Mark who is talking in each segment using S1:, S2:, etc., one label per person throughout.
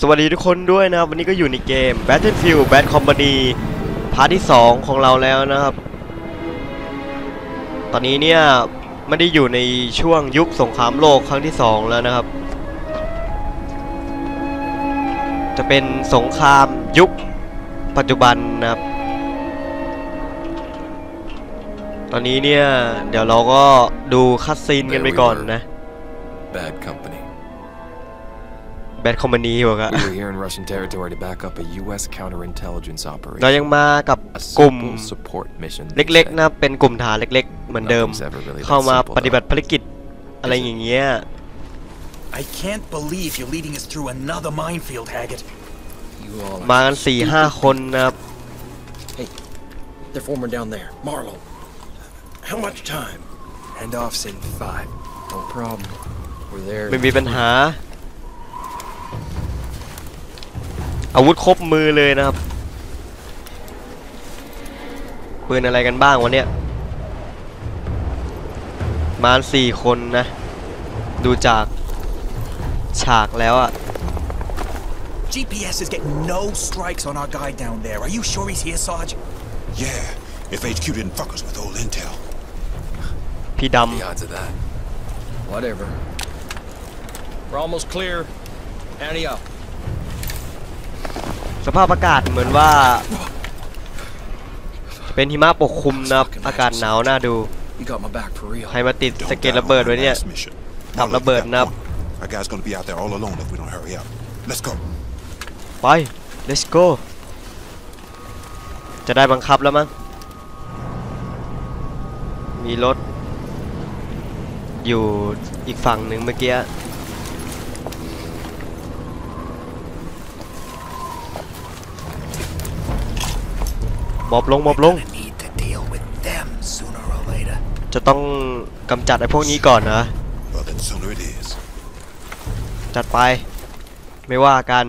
S1: สวัสดีทุกคนด้วยนะครับ วันนี้ก็อยู่ในเกม Battlefield Bad Company พาร์ทที่ 2 ของเราแล้วนะครับ ตอนนี้เนี่ยไม่ได้อยู่ในช่วงยุคสงครามโลกครั้งที่ 2 แล้วนะครับ จะเป็นสงครามยุคปัจจุบันนะครับ ตอนนี้เนี่ย เดี๋ยวเราก็ดูคัดซีนกันไปก่อนนะ
S2: Bad company.
S1: Bad Company บอกอะ
S2: We were here in Russian territory to back up a U.S. counterintelligence
S1: เรา
S2: operation.
S1: ยังมากับ
S2: A
S1: กลุ่ม
S2: simple support mission.
S1: เล็กๆนะครับเป็นกลุ่มฐานเล็ก ๆ เหมือนเดิม
S2: Nothing's ever really that
S1: เข้ามา
S2: simple,
S1: ปฏิบัติภารกิจอะไรอย่างเงี้ย
S3: I can't believe you're leading us through another minefield, Haggett.
S2: You all
S1: มากันสี่ห้าคนนะครับ
S4: They're forming down there. Marlowe. How much time?
S3: Handoff's in five.
S4: No problem. We're there.
S1: ไม่มีปัญหา อาวุธครบมือเลยนะครับปืนอะไรกันบ้างวะเนี่ยมาสี่คนนะ ดูจากฉากแล้วอะ
S3: GPS is getting no strikes on our guy down there. Are you sure he's here, Sarge?
S5: Yeah, if HQ didn't fuck us with old intel.
S1: พี่ด
S2: the odds of that.
S4: Whatever. We're almost clear. Ante up. ำ
S1: สภาพอากาศเหมือนว่า เป็นหิมะปกคลุมนะครับอากาศหนาวน่าดู
S4: You got my back for real.
S1: ใครมาติด
S5: Don't
S1: สะเก็ด
S5: doubt
S1: ระเบิด
S5: on
S1: ไว้
S5: our
S1: เนี่ย
S5: last mission.
S1: ทำระเบิด
S5: Marlowe,
S1: นะครับ
S5: you got point. Our guy's gonna be out there all alone if we don't hurry up. Let's go.
S1: ไป let's go จะได้บังคับแล้วมั้ง มีรถ อยู่อีกฝั่งหนึ่งเมื่อกี้ มอบลงหมอบลง
S3: Gonna need to deal with them sooner or later.
S1: จะต้องกำจัดไอ้พวกนี้ก่อนนะ
S5: Well, then sooner it is.
S1: จัดไป ไม่ว่ากัน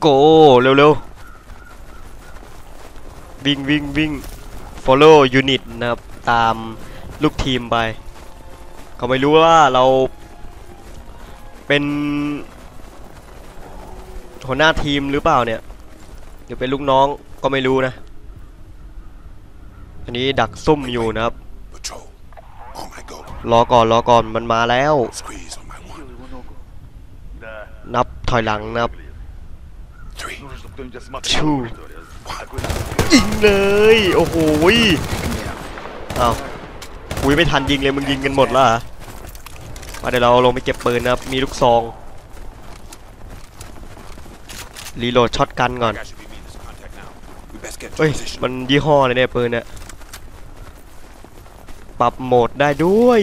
S1: โกเร็วๆ วิ่งวิ่งวิ่ง follow unit นะครับ ตามลูกทีมไปเขาไม่รู้ว่าเราเป็นหัวหน้าทีมหรือเปล่าเนี่ยห รือเป็นลูกน้องก็ไม่รู้นะ อันนี้ดักซุ่มอยู่นะครับ
S5: Patrol. On my go.
S1: รอก่อนรอก่อนมันมาแล้ว
S5: Squeeze on my one.
S1: นับถอยหลังนับ
S5: Three.
S1: ชูยิงเลย โอ้โหยอ้าวคุยไม่ทันยิงเลยมึงยิงกันหมดแล้วเหรอมาเดี๋ยวเราลงไปเก็บปืนนะครับ มีลูกซอง รีโหลดช็อตกันก่อน
S5: Guy should be meeting this contact now. We best get to
S1: เฮ้ย
S5: position.
S1: มันยี่ห้อเลยเนี่ยปืนเนี่ย ปรับโหมดได้ด้วย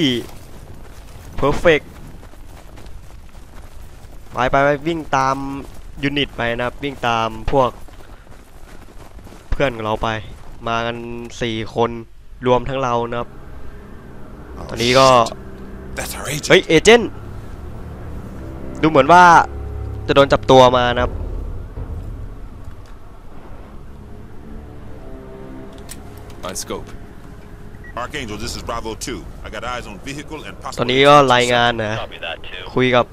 S1: perfect ไปไปไปวิ่งตามยูนิตไปนะครับ วิ่งตามพวก เพื่อนของเราไป มากันสี่คนรวมทั้งเรานะครับ
S5: Oh,
S1: ตอนนี้ก็
S5: shit. That's our agent.
S1: เฮ้ย เอเจนต์ดูเหมือนว่าจะโดนจับตัวมานะครับ
S2: On scope.
S5: Archangel, this is Bravo 2. I got eyes on vehicle and
S1: ต
S5: possible.
S1: อนนี้ก็รายงานนะคุยกับ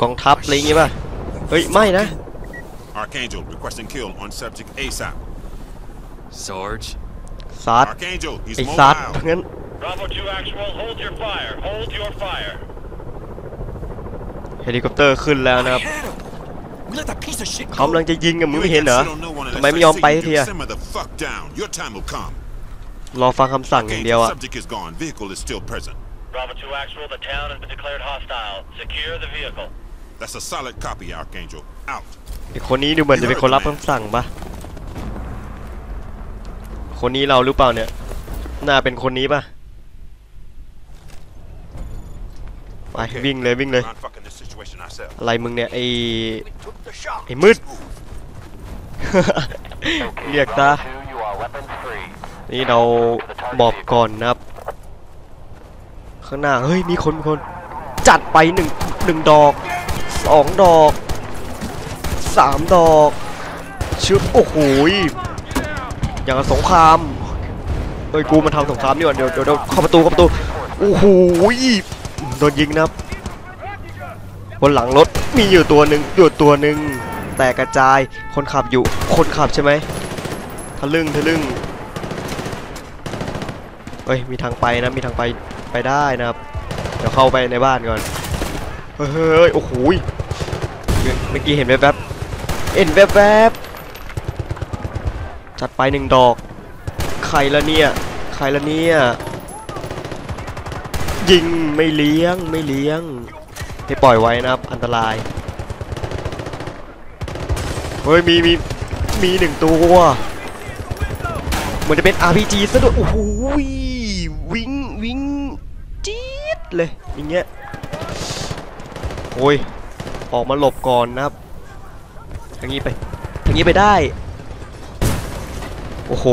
S1: กองทัพอะไรอย่างงี้ป่ะ เฮ้ย ไม่นะ
S5: Archangel requesting kill on subject ASAP.
S2: Sarge.
S1: ซัด
S5: Archangel, he's
S1: ไอ้ซัด
S5: mobile.
S1: งั้น
S6: Bravo 2 actual, hold your fire. Hold your fire.
S1: เฮลิคอปเตอร์ขึ้นแล้วนะครับ
S3: Had him.
S1: เขากำลัง
S3: go.
S1: จะยิงกับมึง
S5: You
S1: ไม่
S5: ain't
S1: เห็นเหรอ
S5: got shit on no one
S1: ทำ
S5: unless
S1: ไม
S5: I
S1: ไม่ยอม
S5: see
S1: ไป
S5: you.
S1: สักที
S5: You
S1: อะ
S5: Simmer the fuck down. Your time will come.
S1: รอฟังคำสั่งอย่างเดียว
S5: Archangel,
S1: อะ
S5: subject is gone. Vehicle is still present.
S6: Bravo 2 actual, the town has been declared hostile. Secure the vehicle.
S5: That's a solid copy, Archangel. Out.
S1: ไอ้คนนี้ดูเหมือนจะเป็นคนรับคำสั่งปะคนนี้เราหรือเปล่าเนี่ย น่าเป็นคนนี้ปะ ไปวิ่งเลยวิ่งเลย
S5: We're not fucking this situation ourselves.
S1: อะไรมึงเนี่ยไอไอ้มืด เรียกตา
S6: you are weapons free.
S1: นี่เราบอกก่อนนะครับ ข้างหน้า เฮ้ย มีคนมีคน จัดไปหนึ่งหนึ่งดอกสองดอกสามดอกชึบโอ้โหยอย่างกับสงครามเอ้ยกูมาทำสงครามนี่ก่อนเดี๋ยวเดี๋ยวเดี๋ยวเข้าประตูเข้าประตูโอ้โหย โดนยิงนะครับบนหลังรถมีอยู่ตัวหนึ่งอยู่ตัวหนึ่งแตกกระจายคนขับอยู่คนขับใช่ไหมทะลึ่งทะลึ่งเฮ้ยมีทางไปนะมีทางไปไปได้นะครับเดี๋ยวเข้าไปในบ้านก่อนเฮ้ยโอ้โหเมื่อเมื่อกี้เห็นแวบๆเห็นแวบๆจัดไปหนึ่งดอกใครละเนี่ยใครละเนี่ย ยิงไม่เลี้ยงไม่เลี้ยง ให้ปล่อยไว้นะครับ อันตราย เฮ้ยมีมีมีหนึ่งตัว เหมือนจะเป็น RPG ซะด้วย โอ้โหวิ่งวิ่งจี๊ดเลย อย่างเงี้ย โอ้ย ออกมาหลบก่อนนะครับอย่างนี้ไปอย่างนี้ไปได้ โอ้โห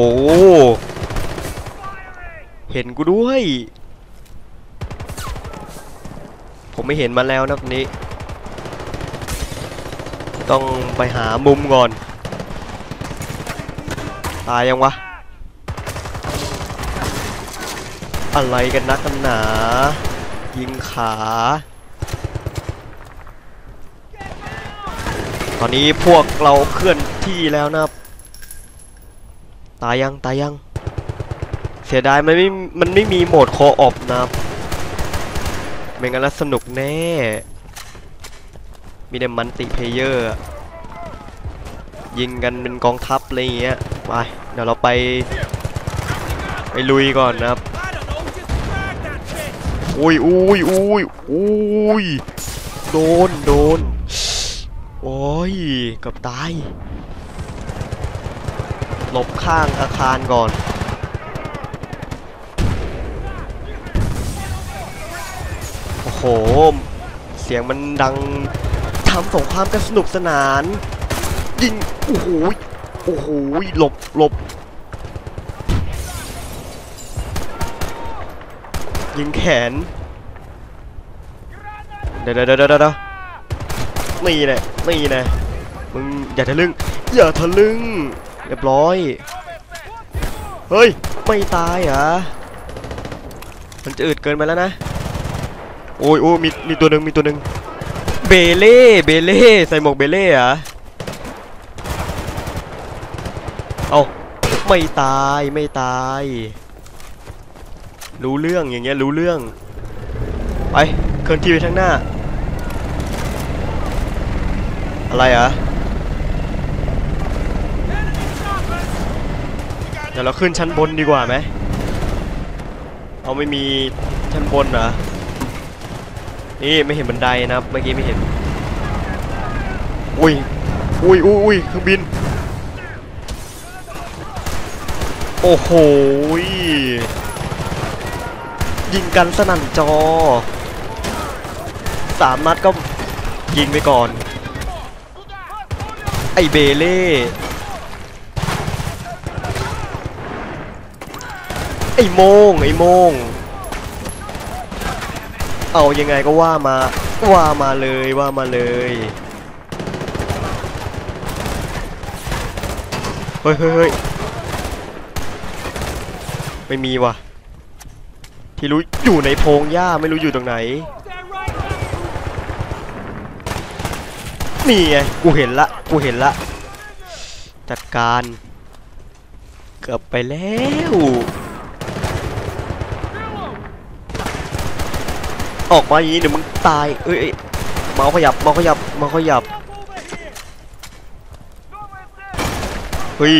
S1: เห็นกูด้วย ผมไม่เห็นมาแล้วนะนี้ ต้องไปหามุมก่อน ตายยังวะ อะไรกันนักกันหนา ยิงขา ตอนนี้พวกเราเคลื่อนที่แล้วนะครับ ตายยัง ตายยัง เสียดายมันไม่ มันไม่มีโหมดคอออฟนะครับ ไม่งั้นแล้วสนุกแน่ มีแต่มันติเพเยอร์ ยิงกันเป็นกองทัพอะไรอย่างเงี้ย ไป เดี๋ยวเราไป ไปลุยก่อนนะครับ อุ้ยอุ้ยอุ้ยอุ้ยโดน โดน โอ้ยกับตาย หลบข้างอาคารก่อน โอ้โห เสียงมันดังทำสงครามกันสนุกสนาน ยิง โอ้โห โอ้โห หลบหลบ ยิงแขน เดี๋ยวเดี๋ยวเดี๋ยวเดี๋ยวนี่แหละนี่แหละมึงอย่าทะลึ่ง อย่าทะลึ่ง เรียบร้อย เฮ้ย ไม่ตายเหรอ มันจะอืดเกินไปแล้วนะ โอ้ยโอ้มีมีตัวหนึ่งมีตัวหนึ่งเบเล่เบเล่ใส่หมวกเบเล่เหรอะเอาไม่ตายไม่ตาย รู้เรื่องอย่างเงี้ยรู้เรื่องไปเคลื่อนที่ไปข้างหน้า อะไรอะเดี๋ยวเราขึ้นชั้นบนดีกว่าไหมเอาไม่มีชั้นบนเหรอ นี่ไม่เห็นบันไดนะครับเมื่อกี้ไม่เห็น อุ้ย อุ้ยอุ้ยอุ้ยเครื่องบิน โอ้โหยยิงกันสนั่นจอ สามนัดก็ยิงไปก่อน ไอเบเล่ไอโมงไอโมง เอายังไงก็ว่ามา ว่ามาเลยว่ามาเลยเฮ้ยเฮ้ยเฮ้ยไม่มีว่ะ ที่รู้อยู่ในโพงหญ้าไม่รู้อยู่ตรงไหน นี่ไง กูเห็นละ กูเห็นละ จัดการ เกือบไปแล้ว ออกมาอย่างนี้เดี๋ยวมึงตายเอ้ยเมาขยับเมาขยับเมาขยับเฮ้ย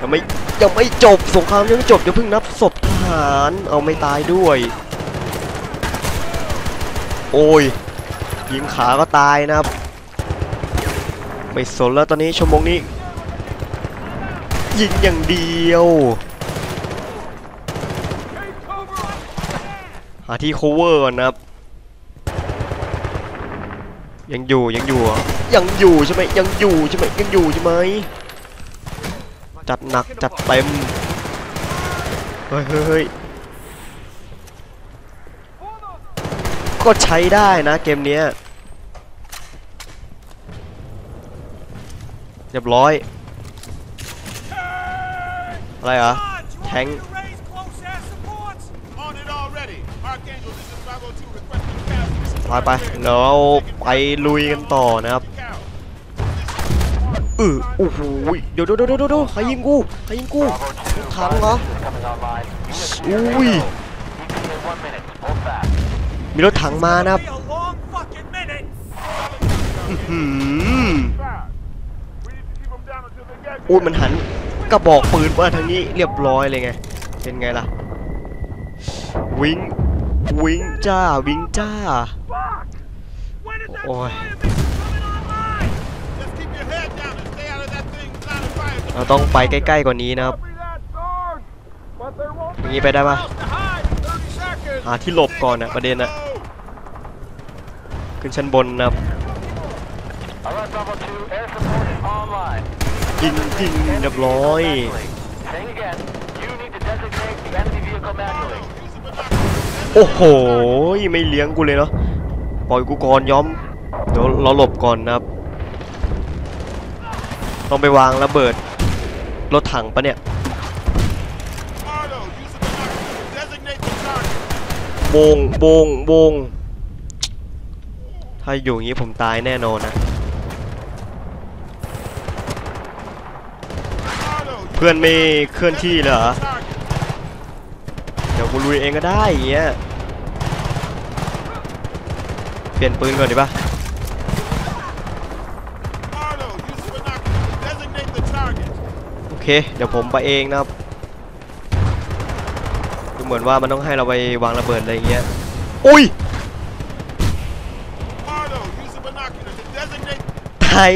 S1: ยังไม่ยังไม่จบสงครามยังไม่จบอย่าเพิ่งนับศพทหารเอาไม่ตายด้วย โอ้ยยิงขาก็ตายนะครับ ไม่สนแล้วตอนนี้ชั่วโมงนี้ ยิงอย่างเดียว หาที่ cover ก่อนนะครับ ยังอยู่ยังอยู่ยังอยู่ใช่ไหมยังอยู่ใช่ไหมยังอยู่ใช่ไหมจัดหนักจัดเต็มเฮ้ยเฮ้ยเฮ้ยก็ใช้ได้นะเกมนี้เรียบร้อยอะไรเหรอแทง ไปไปเดี๋ยวเราไปลุยกันต่อนะครับเออโอ้โหเดี๋ยวเดี๋ยวเดี๋ยวเดี๋ยวเดี๋ยวใครยิงกูใครยิงกูถังเหรออุ้ยมีรถถังมานะครับอื้หืออุ้ยมันหันกระบอกปืนมาทางนี้เรียบร้อยเลยไง เป็นไงล่ะ วิง วิงจ้าวิงจ้า โอ้ยเราต้องไปใกล้ๆกว่านี้นะครับอย่างนี้ไปได้ปะหาที่หลบก่อนอะประเด็นอะขึ้นชั้นบนนะครับยิงยิงเรียบร้อย
S6: Saying again, you need to designate the enemy vehicle manually.
S1: โอ้โหไม่เลี้ยงกูเลยเนาะปล่อยกูก่อนย้อมเดี๋ยวเราหลบก่อนนะครับต้องไปวางระเบิดรถถังปะเนี่ย
S5: Ardo, use the binoculars to designate the target.
S1: โบงโบงโบงถ้าอยู่อย่างนี้ผมตายแน่นอนนะ
S5: Ardo, use
S1: เพื่อนไม่เคลื่อนที่เลยเหรอ
S5: the target.
S1: เดี๋ยวกูลุยเองก็ได้อย่างเงี้ย เปลี่ยนปืนก่อนดีป่ะ
S5: Ardo, use the binoculars to designate the target.
S1: โอเค เดี๋ยวผมไปเองนะครับดูเหมือนว่ามันต้องให้เราไปวางระเบิดอะไรอย่างเงี้ยอุ้ย
S5: Ardo, use the binoculars to designate
S1: ตาย